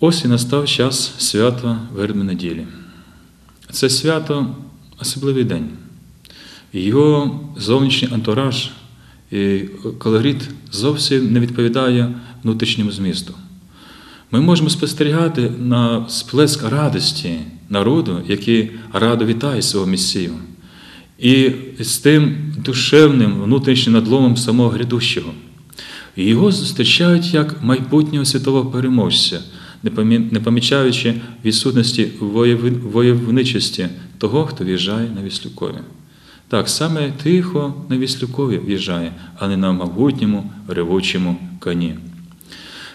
Ось і настав час свята Вербни неділі. Це свято особливий день. Його зовнішній антураж і колорит зовсім не відповідає внутрішньому змісту. Ми можемо спостерігати на сплеск радості народу, який радо вітає свого Месію, і з тим душевним внутрішнім надломом самого грядущого. Його зустрічають як майбутнього світового переможця, не помічаючи відсутності воєвничості того, хто в'їжджає на Віслюкові. Так, саме тихо на Віслюкові в'їжджає, а не на могутньому ревучому коні.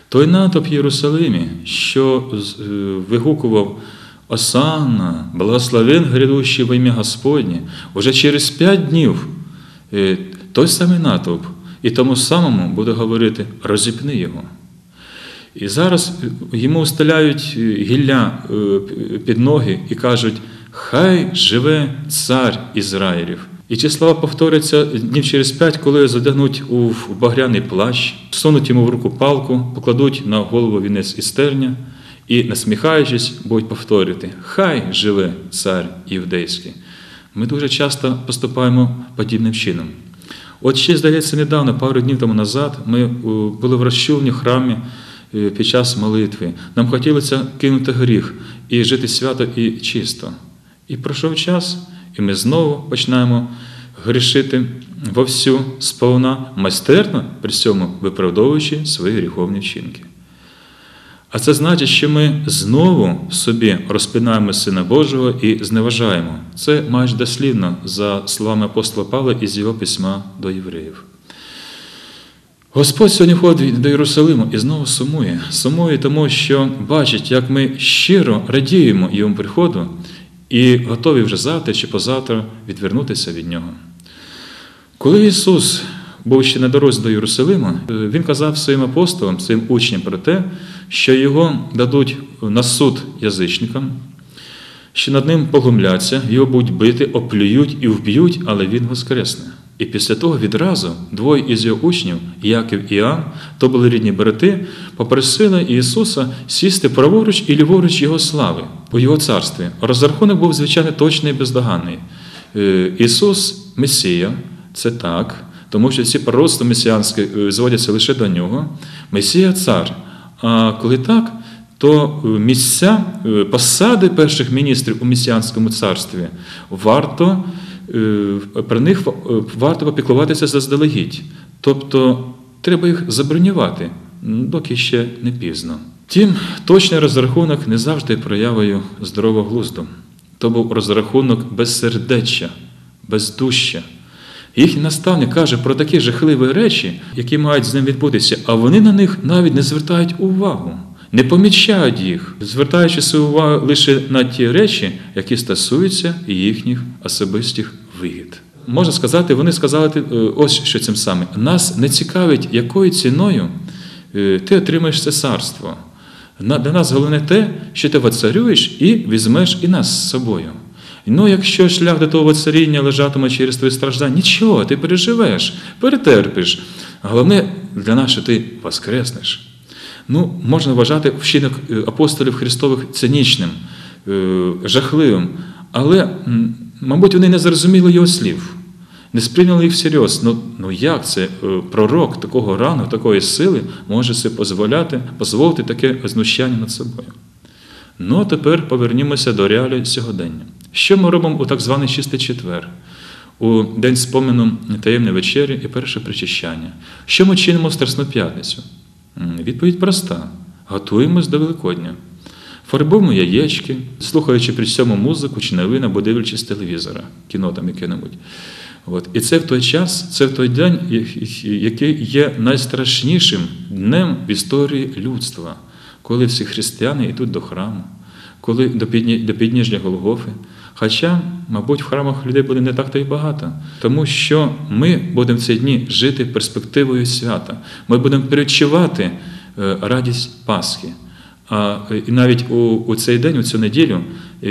Той натовп Єрусалимі, що е, вигукував Осанна, благословен грядущий в ім'я Господнє, уже через п'ять днів е, той самий натовп і тому самому буде говорити розіпни його. І зараз йому устеляють е, гілля під ноги і кажуть, хай живе цар Ізраїлів. І ці слова повторяться днів через п'ять, коли задягнуть у багряний плащ, сунуть йому в руку палку, покладуть на голову вінець із терня і, насміхаючись, будуть повторювати Хай живе цар Іудейський. Ми дуже часто поступаємо подібним чином. От ще, здається, недавно, пару днів тому назад, ми були в розчувні храмі е, під час молитви. Нам хотілося кинути гріх і жити свято і чисто. І пройшов час. І ми знову починаємо грішити вовсю сповна майстерно, при цьому виправдовуючи свої гріховні вчинки. А це значить, що ми знову собі розпинаємо Сина Божого і зневажаємо. Це майже дослівно за словами апостола Павла із його письма до євреїв. Господь сьогодні ходить до Єрусалиму і знову сумує. Сумує тому, що бачить, як ми щиро радіємо Йому приходу і готові вже завтра чи позавтра відвернутися від нього. Коли Ісус був ще на дорозі до Єрусалима, Він казав своїм апостолам, своїм учням про те, що його дадуть на суд язичникам, що над ним поглумляться, його будуть бити, оплюють і вб'ють, але Він воскресне. І після того відразу двоє із його учнів, Яків і Іоанн, то були рідні брати, попросили Ісуса сісти праворуч і ліворуч Його слави у Його царстві. Розрахунок був, звичайно, точний і бездоганний. Е, Ісус Месія, це так, тому що ці пророцтва месіанські е, зводяться лише до нього. Месія цар. А коли так, то е, місця, посади перших міністрів у месіанському царстві варто. Е, про них е, варто попіклуватися заздалегідь. Тобто треба їх забронювати, доки ще не пізно. Тім точний розрахунок не завжди проявою здорового глузду. То був розрахунок безсердеччя, бездуща. Їхній наставник каже про такі жахливі речі, які мають з ним відбутися, а вони на них навіть не звертають увагу, не помічають їх, звертаючи свою увагу лише на ті речі, які стосуються їхніх особистих вигід. Можна сказати, вони сказали е, ось що цим самим. Нас не цікавить, якою ціною е, ти отримаєш це царство. Для нас головне те, що ти воцарюєш і візьмеш і нас з собою. Ну, якщо шлях до того воцаріння лежатиме через твої страждання, нічого, ти переживеш, перетерпиш. Головне для нас, що ти воскреснеш. Ну, Можна вважати вчинок е, апостолів Христових цинічним, жахливим, але Мабуть, вони не зрозуміли його слів, не сприйняли їх всерйоз. Ну ну як це е, пророк такого рану, такої сили може себе дозволяти, дозволити таке знущання над собою? Ну, а тепер повернімося до реалій сьогодення. Що ми робимо у так званий чистий четвер, у день спомину таємної вечері і перше причащання? Що ми чинимо в Страсну п'ятницю? Відповідь проста: готуємось до Великодня. Фарбуємо яєчки, слухаючи при цьому музику чи новини, або дивлячись телевізора, кіно там яке-небудь. От. І це в той час, це в той день, який є найстрашнішим днем в історії людства, коли всі християни йдуть до храму, коли до підніжжя Голгофи. Хоча, мабуть, в храмах людей буде не так-то й багато, тому що ми будемо в ці дні жити перспективою свята. Ми будемо перечувати е, радість Пасхи. А і навіть у у цей день, у цю неділю,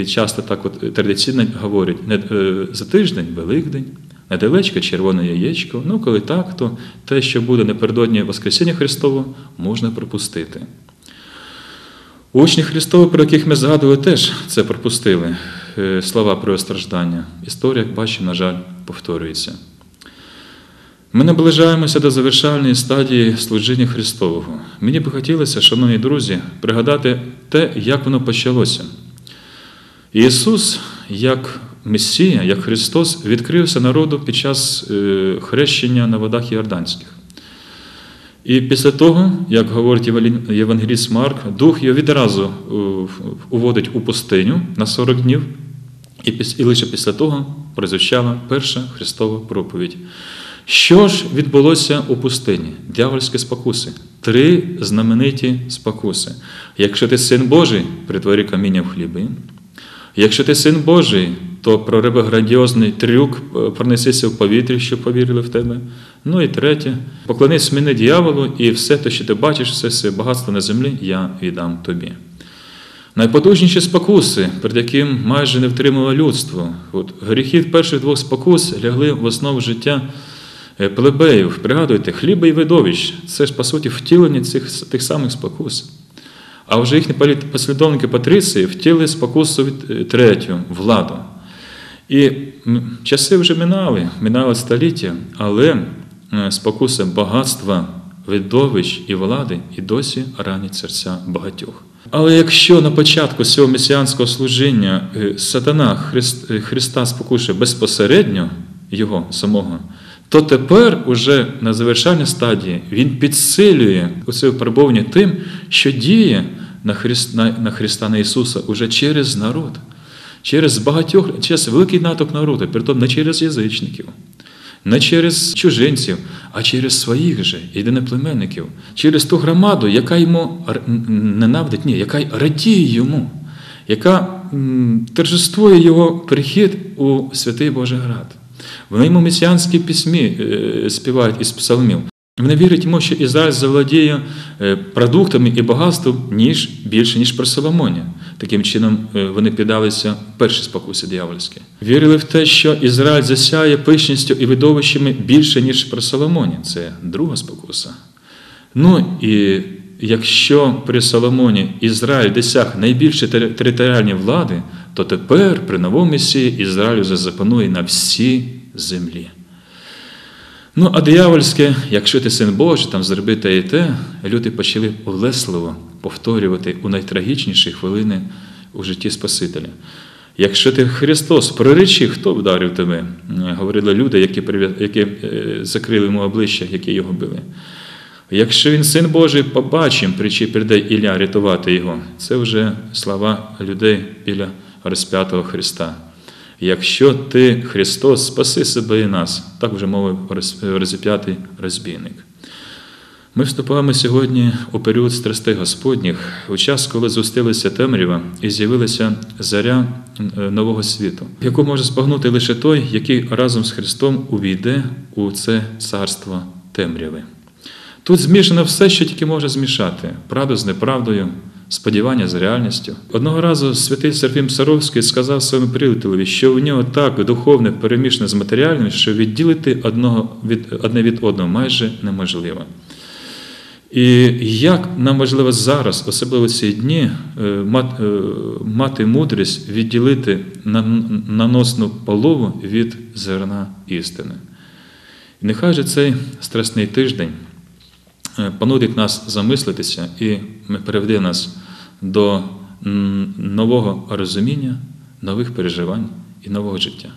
часто так от традиційно говорять, е, за тиждень Великдень, недалечко червоне яєчко. Ну, коли так, то те, що буде напередодні Воскресіння Христового, можна пропустити. Учні Христові, про яких ми згадували, теж це пропустили. Е, Слова про страждання. Історія, як бачимо, на жаль, повторюється. Ми наближаємося до завершальної стадії служіння Христового. Мені би хотілося, шановні друзі, пригадати те, як воно почалося. Ісус, як Месія, як Христос, відкрився народу під час е, хрещення на водах Йорданських. І після того, як говорить Євангеліст Марк, Дух його відразу е, уводить у пустиню на 40 днів, і лише після того прозвучала перша Христова проповідь. Що ж відбулося у пустині? Дявольські спокуси. Три знамениті спокуси. Якщо ти син Божий, притвори каміння в хліби. Якщо ти син Божий, то прореби грандіозний трюк, е, пронесися в повітрі, щоб повірили в тебе. Ну і третє, поклонись мені дьяволу, і все те, що ти бачиш, все це багатство на землі, я віддам тобі. Найпотужніші спокуси, перед яким майже не втримало людство. От Гріхи перших двох спокус лягли в основу життя плебеїв. Пригадуйте, хліба і видовищ це ж, по суті, втілення цих тих самих спокус. А вже їхні послідовники Патриції втіли спокусу від е, третю владу. І часи вже минали, минали століття, але е, спокуси багатства, видовищ і влади і досі ранять серця багатьох. Але якщо на початку цього месіанського служіння е, сатана Христа спокушує безпосередньо Його самого, то тепер, уже на завершальній стадії, Він підсилює оце випробування тим, що діє на Христа, на Христа на Ісуса уже через народ, через багатьох, через великий наток народу, притом не через язичників, не через чужинців, а через своїх же єдиноплеменників, через ту громаду, яка йому ненавидить, ні, яка радіє йому, яка торжествує його прихід у святий Божий Град. Вони йому месіанські письмі е, співають із псалмів. Вони вірять йому, що Ізраїль завладіє е, продуктами і багатством ніж більше, ніж при Соломоні. Таким чином, е, вони піддалися першій спокусі диявольській. Вірили в те, що Ізраїль засяє пишністю і видовищами більше, ніж при Соломоні. Це друга спокуса. Ну і якщо при Соломоні Ізраїль досяг найбільшої територіальні влади, то тепер при новому Месії Ізраїль запанує на всій землі. Ну, а диявольське, якщо ти син Божий, там зроби те і те, люди почали улесливо повторювати у найтрагічніші хвилини у житті Спасителя. Якщо ти Христос, проречи, хто вдарив тебе? Говорили люди, які які е, закрили йому обличчя, які його били. Якщо він син Божий, побачимо, причі прийде Ілля рятувати його. Це вже слова людей біля розп'ятого Христа. Якщо ти Христос, спаси себе і нас, так вже мовив розіп'ятий розбійник. Ми вступаємо сьогодні у період страстей Господніх, у час, коли зустилися темрява і з'явилася заря е, нового світу, яку може спогнути лише той, який разом з Христом увійде у це царство темряви. Тут змішано все, що тільки може змішати правду з неправдою, сподівання з реальністю. Одного разу святий Серафім Саровський сказав своєму приятелеві, що в нього так духовне перемішане з матеріальним, що відділити одного від, одне від одного майже неможливо. І як нам важливо зараз, особливо ці дні, е, е, мати мудрість відділити наносну полову від зерна істини. І нехай же цей страсний тиждень. Е, понудить нас замислитися і приведе нас до нового розуміння, нових переживань і нового життя.